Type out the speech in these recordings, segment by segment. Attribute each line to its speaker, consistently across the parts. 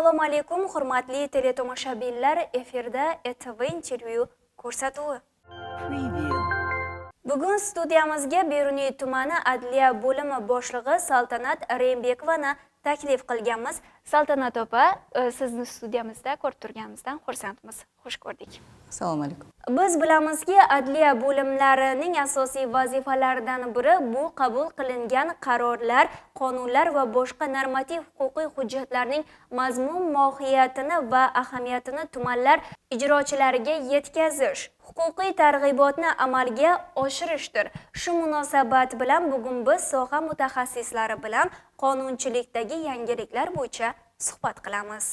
Speaker 1: assalomu alaykum hurmatli teletomoshabinlar. Efirda etv intervyu ko'rsatuvi. Bugun studiyamizga beruniy tumani adliya bo'limi boshlig'i saltanat reymbekovani taklif qilganmiz. Saltanat opa e, sizni studiyamizda ko'rib turganimizdan xursandmiz. Xush ko'rdik.
Speaker 2: Assalomu alaykum.
Speaker 1: Biz bilamizki adliya bo'limlarining asosiy vazifalaridan biri bu qabul qilingan qarorlar qonunlar va boshqa normativ huquqiy hujjatlarning mazmun mohiyatini va ahamiyatini tumanlar ijrochilariga yetkazish huquqiy targ'ibotni amalga oshirishdir. Shu munosabat bilan bugun biz soha mutaxassislari bilan qonunchilikdagi yangiliklar bo'yicha suhbat qilamiz.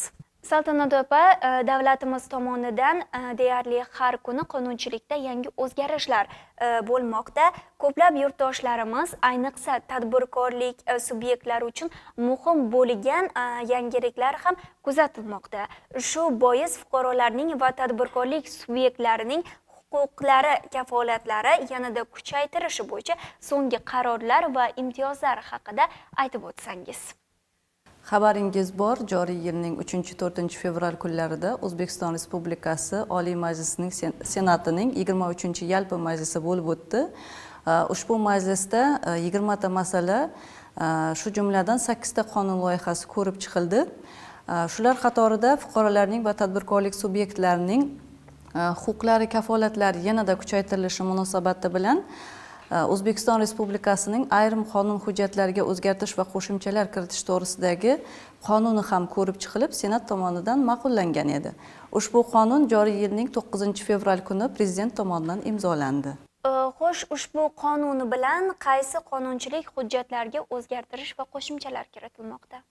Speaker 1: Saltanat opa e, davlatimiz tomonidan e, deyarli har kuni qonunchilikda yangi o'zgarishlar e, bo'lmoqda. Ko'plab yurtdoshlarimiz ayniqsa tadbirkorlik subyektlari uchun muhim bo'lgan yangiliklar ham kuzatilmoqda. Shu bois fuqarolarning va tadbirkorlik subyektlarining huquqlari kafolatlari yanada kuchaytirishi bo'yicha so'nggi qarorlar va imtiyozlar haqida aytib o'tsangiz.
Speaker 2: Xabaringiz bor joriy yilning 3-4 fevral kunlarida o'zbekiston respublikasi oliy majlisining sen- senatining 23 yalpi majlisi bo'lib o'tdi. Ushbu majlisda 20 ta masala shu jumladan 8 ta qonun loyihasi ko'rib chiqildi. Shular qatorida fuqarolarning va tadbirkorlik subyektlarining Э, huquqlari kafolatlari yanada kuchaytirilishi munosabati bilan e, o'zbekiston respublikasining ayrim qonun hujjatlariga o'zgartish va qo'shimchalar kiritish to'g'risidagi qonuni ham ko'rib chiqilib senat tomonidan ma'qullangan edi. Ushbu qonun joriy yilning 9 fevral kuni prezident tomonidan imzolandi.
Speaker 1: E, xo'sh ushbu qonun bilan qaysi qonunchilik hujjatlariga o'zgartirish va qo'shimchalar kiritilmoqda?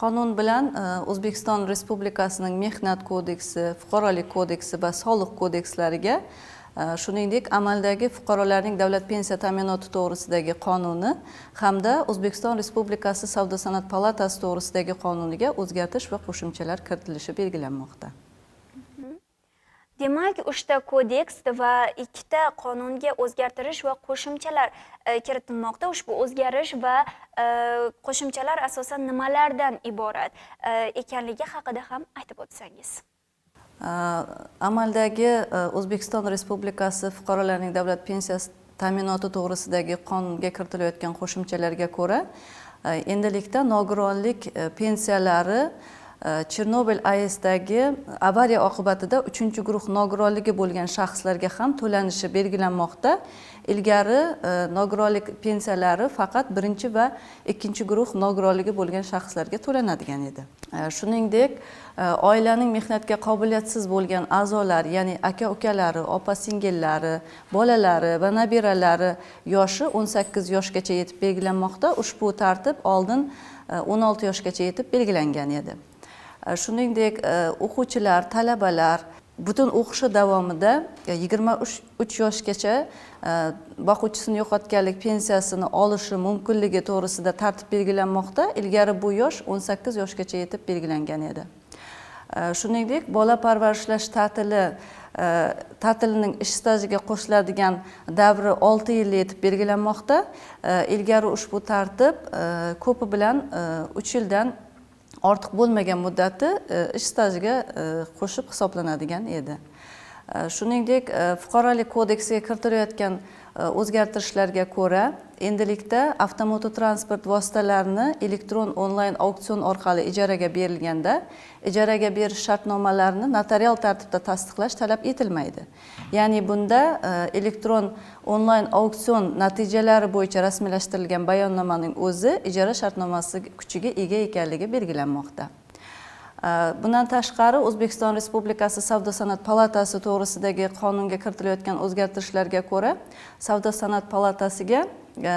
Speaker 2: Qonun bilan e, o'zbekiston respublikasining mehnat kodeksi fuqarolik kodeksi va soliq kodekslariga e, shuningdek amaldagi fuqarolarning davlat pensiya ta'minoti to'g'risidagi qonuni hamda o'zbekiston respublikasi savdo sanoat palatasi to'g'risidagi qonuniga o'zgartish va qo'shimchalar kiritilishi belgilanmoqda.
Speaker 1: Demak uchta kodeks va ikkita qonunga o'zgartirish va qo'shimchalar e, kiritilmoqda. Ushbu o'zgarish va e, qo'shimchalar asosan nimalardan iborat e, ekanligi haqida ham aytib o'tsangiz.
Speaker 2: Amaldagi o'zbekiston respublikasi fuqarolarining davlat pensiyasi ta'minoti to'g'risidagi qonunga kiritilayotgan qo'shimchalarga ko'ra endilikda nogironlik pensiyalari chernobil aesdagi avariya oqibatida uchinchi guruh nogironligi bo'lgan shaxslarga ham to'lanishi belgilanmoqda. Ilgari e, nogironlik pensiyalari faqat birinchi va ikkinchi guruh nogironligi bo'lgan shaxslarga to'lanadigan edi. E, shuningdek e, oilaning mehnatga qobiliyatsiz bo'lgan a'zolari ya'ni aka ukalari opa singillari bolalari va nabiralari yoshi 18 yoshgacha yetib belgilanmoqda. Ushbu tartib oldin o'n 16 yoshgacha yetib belgilangan edi. Э, shuningdek э, o'quvchilar talabalar butun o'qishi davomida e, yigirma uch yoshgacha e, boquvchisini yo'qotganlik pensiyasini olishi mumkinligi to'g'risida tartib belgilanmoqda. Ilgari bu yosh 18 yoshgacha yetib belgilangan edi. E, shuningdek bola parvarishlash ta'tili ta'tilining ish stajiga qo'shiladigan davri 6 yil yetib belgilanmoqda. Ilgari ushbu tartib ko'pi bilan 3 yildan ortiq bo'lmagan muddati e, ish stajiga e, qo'shib hisoblanadigan edi. Э, shuningdek э, fuqarolik kodeksiga kiritilayotgan э, o'zgartirishlarga ko'ra endilikda avtomototransport vositalarini elektron onlayn auksion orqali ijaraga berilganda ijaraga berish shartnomalarini notarial tartibda tasdiqlash talab etilmaydi. Ya'ni bunda e, elektron onlayn auksion natijalari bo'yicha rasmiylashtirilgan bayonnomaning o'zi ijara shartnomasi kuchiga ega ekanligi belgilanmoqda. Э, bundan tashqari o'zbekiston respublikasi savdo san'at palatasi to'g'risidagi qonunga kiritilayotgan o'zgartirishlarga ko'ra savdo san'at palatasiga e,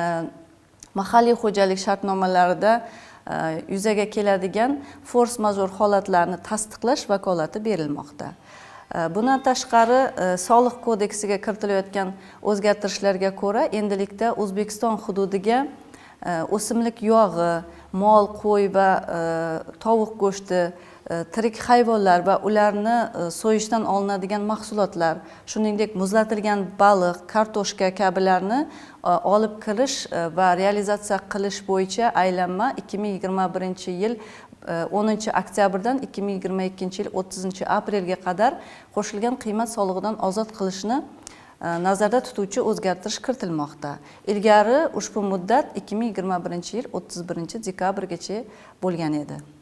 Speaker 2: mahalliy xo'jalik shartnomalarida e, yuzaga keladigan fors major holatlarni tasdiqlash vakolati berilmoqda. E, bundan tashqari soliq kodeksiga kiritilayotgan o'zgartirishlarga ko'ra endilikda o'zbekiston hududiga o'simlik yog'i mol qo'y va tovuq go'shti E, tirik hayvonlar va ularni e, so'yishdan olinadigan mahsulotlar shuningdek muzlatilgan baliq kartoshka kabilarni e, olib kirish va realizatsiya qilish bo'yicha aylanma ikki ming yigirma birinchi yil 10 oktyabrdan 2022 yil 30 aprelga qadar qo'shilgan qiymat solig'idan ozod qilishni nazarda tutuvchi o'zgartirish kiritilmoqda. Ilgari ushbu muddat 2021 yil 31 dekabrgacha bo'lgan edi.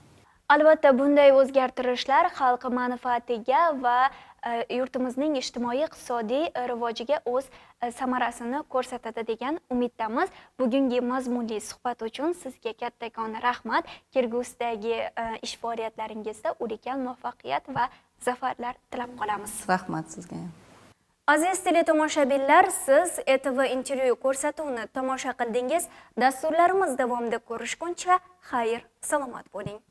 Speaker 1: Albatta bunday o'zgartirishlar xalq manfaatiga va e, yurtimizning ijtimoiy iqtisodiy e, rivojiga o'z e, samarasini ko'rsatadi degan umiddamiz. Bugungi mazmunli suhbat uchun sizga kattakon rahmat. Kelgusidagi ish faoliyatlaringizda ulkan muvaffaqiyat va zafarlar tilab qolamiz.
Speaker 2: Rahmat sizga. Ham
Speaker 1: aziz teletomoshabinlar siz etv intervyu ko'rsatuvini tomosha qildingiz. Dasturlarimiz davomida ko'rishguncha xayr salomat bo'ling